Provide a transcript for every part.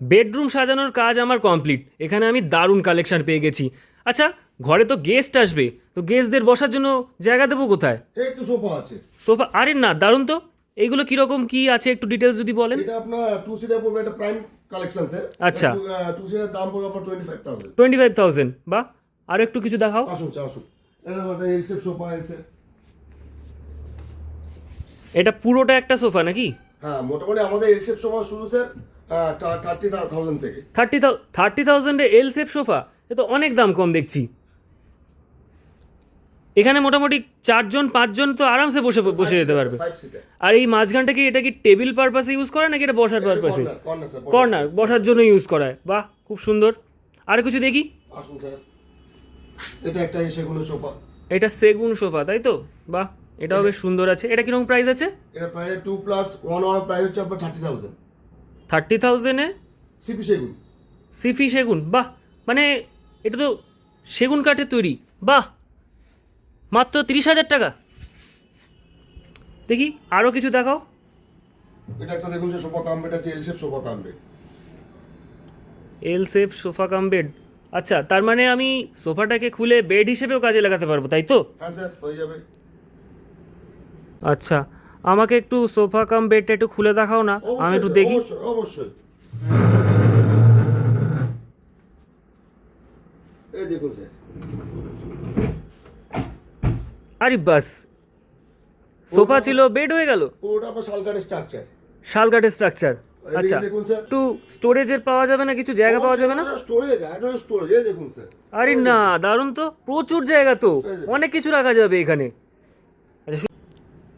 Bedroom সাজানোর কাজ আমার কমপ্লিট। এখানে আমি দারুণ কালেকশন পেয়ে গেছি। আচ্ছা ঘরে তো গেস্ট আসবে। তো গেস্টদের বসার জন্য জায়গা দেবো কোথায়? এই তো সোফা আছে। সোফা? আরে না দারুণ তো। এইগুলো কীরকম কি আছে একটু ডিটেলস যদি বলেন? এটা আপনার টু সিটার পড়বে এটা প্রাইম কালেকশন স্যার আচ্ছা। টু সিটার দাম পড়বে আপনার twenty five thousand twenty five thousand বা আরও একটু কিছু দেখাও। আসুন আসুন। এটা শেপ সোফা আছে। এটা পুরোটা একটা সোফা নাকি? হ্যাঁ মোটামুটি আমাদের এল শেপ সোফা শুরু স্যার। থার্টি থাউজেন্ড থেকে। থার্টি থার্টি থাউজেন্ডে এল সেপ সোফা এ তো অনেক দাম কম দেখছি। এখানে মোটামুটি চারজন পাঁচজন তো আরামসে বসে বসে যেতে পারবে। আর এই মাঝখানটা কি এটা কি টেবিল পারপাসে ইউজ করে নাকি এটা বসার পারপাসে কর্নার বসার জন্য ইউজ করা হয় বাহ খুব সুন্দর। আর কিছু দেখি? এটা একটা সেগুলো সোফা এটা সেগুন সোফা তাই তো? বাহ এটাও বেশ সুন্দর আছে। এটা কীরকম প্রাইস আছে? এটা প্রায় two plus one one price হচ্ছে আপনার থার্টি থাউজেন্ড থার্টি থাউজেন্ডে? সিপি সেগুন। সিফি সেগুন বাহ! মানে এটা তো সেগুন কাঠের তৈরি বাহ! মাত্র তিরিশ হাজার টাকা। দেখি আরও কিছু দেখাও। এটা একটা দেখুন যে সোফা কাম বেড আছে L shape sofa cum bed. L shape sofa cum bed. আচ্ছা তার মানে আমি সোফাটাকে খুলে বেড হিসেবেও কাজে লাগাতে পারব তাই তো? হ্যাঁ স্যার হয়ে যাবে। আচ্ছা আমাকে একটু সোফা কাম বেডটা একটু খুলে দেখাও না আমি একটু দেখি। অবশ্যই অবশ্যই। এই দেখুন স্যার। আরে বাস সোফা ছিল বেড হয়ে গেল? পুরোটা আপনার শালকারের স্ট্রাকচার আচ্ছা একটু স্টোরেজের পাওয়া যাবে না কিছু জায়গা পাওয়া যাবে না? স্টোরেজ স্টোরেজ দেখুন স্যার। আরে না দারুণ তো প্রচুর জায়গা তো অনেক কিছু রাখা যাবে এখানে। আচ্ছা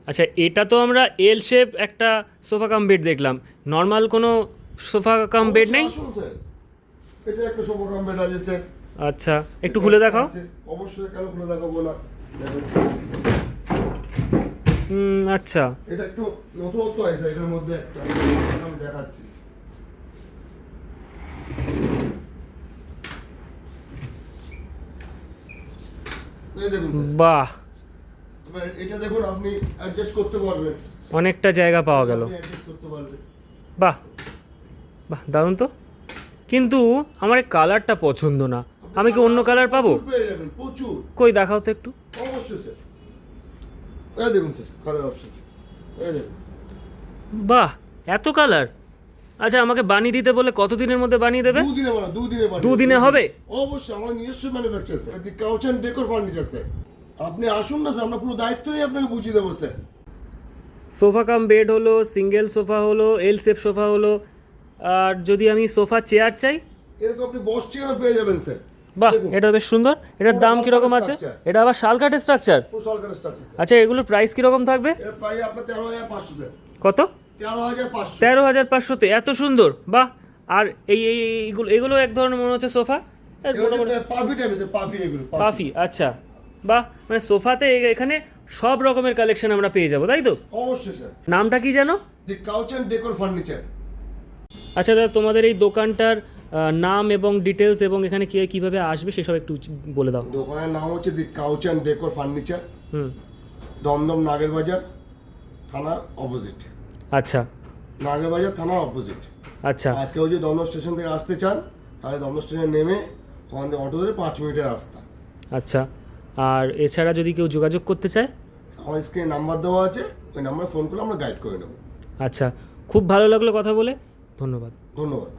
আচ্ছা এটা তো আমরা এল শেপ একটা সোফা কাম বেড দেখলাম। নর্মাল কোনো সোফা কাম বেড নেই? এটা একটা সোফা কাম বেড আছে স্যার আচ্ছা একটু খুলে দেখাও। অবশ্যই কেন খুলে দেখাবো না হুম আচ্ছা। এটা একটু নতুনত্ব আছে এটার মধ্যে একটা। আমি দেখাচ্ছি। এই দেখুন স্যার বাহ। এটা দেখুন আপনি অ্যাডজাস্ট করতে পারবেন। অনেকটা জায়গা পাওয়া গেল। বাহ বাহ দারুণ তো। কিন্তু আমার এই কালারটা পছন্দ না। আমি কি অন্য কালার পাবো? প্রচুর কই দেখাও তো একটু। অবশ্যই স্যার দেখুন স্যার কালার অপশন বাহ এত কালার আচ্ছা আমাকে বানিয়ে দিতে বলে কতদিনের মধ্যে বানিয়ে দেবে? দুদিনে দুদিনে হবে? অবশ্যই আমার নিজস্ব manufacture sir Couch Decor Furniture sir আপনি আসুন না স্যার আমরা পুরো দায়িত্ব নিয়ে আপনাকে বুঝিয়ে দেবো স্যার। সোফা কাম বেড হলো সিঙ্গেল সোফা হলো এল সেপ সোফা হলো। আর যদি আমি সোফা চেয়ার চাই? এরকম আপনি বস চেয়ারও পেয়ে যাবেন স্যার। বাহ এটা বেশ সুন্দর। এটার দাম কীরকম আছে? এটা আবার শাল কাঠের স্ট্রাকচার পুরো সরকারের স্ট্রাকচার আচ্ছা এগুলোর প্রাইস কীরকম থাকবে? কত? তেরো হাজার পাঁচশো। পাঁচশোতে এত সুন্দর। বাহ আর এই এই এইগুলো এগুলো এক ধরনের মনে হচ্ছে সোফা? এর মোটামুটি পাফি টাইপ পাফি এগুলো পাফি আচ্ছা। বাহ মানে সোফাতে এখানে সব রকমের কালেকশন আমরা পেয়ে যাব তাই তো? অবশ্যই স্যার। নামটা কি জানো the Couch and Decor Furniture. আচ্ছা দাদা তোমাদের এই দোকানটার নাম এবং ডিটেলস এবং এখানে কে কীভাবে আসবে সেসব একটু বলে দাও। দোকানের নাম হচ্ছে the Couch and Decor Furniture. Hmm. Dum Dum Nager Bazar থানার অপোজিট আচ্ছা। নাগের বাজার থানার অপোজিট আচ্ছা। আর কেউ যদি দমদম স্টেশন থেকে আসতে চান তাহলে দমদম স্টেশনে নেমে ওখান থেকে অটো ধরে পাঁচ মিনিটের রাস্তা। আচ্ছা। আর এছাড়া যদি কেউ যোগাযোগ করতে চায়? আমার স্ক্রিনে নাম্বার দেওয়া আছে ওই নাম্বারে ফোন করলে আমরা গাইড করে নেব। আচ্ছা খুব ভালো লাগল কথা বলে ধন্যবাদ। ধন্যবাদ।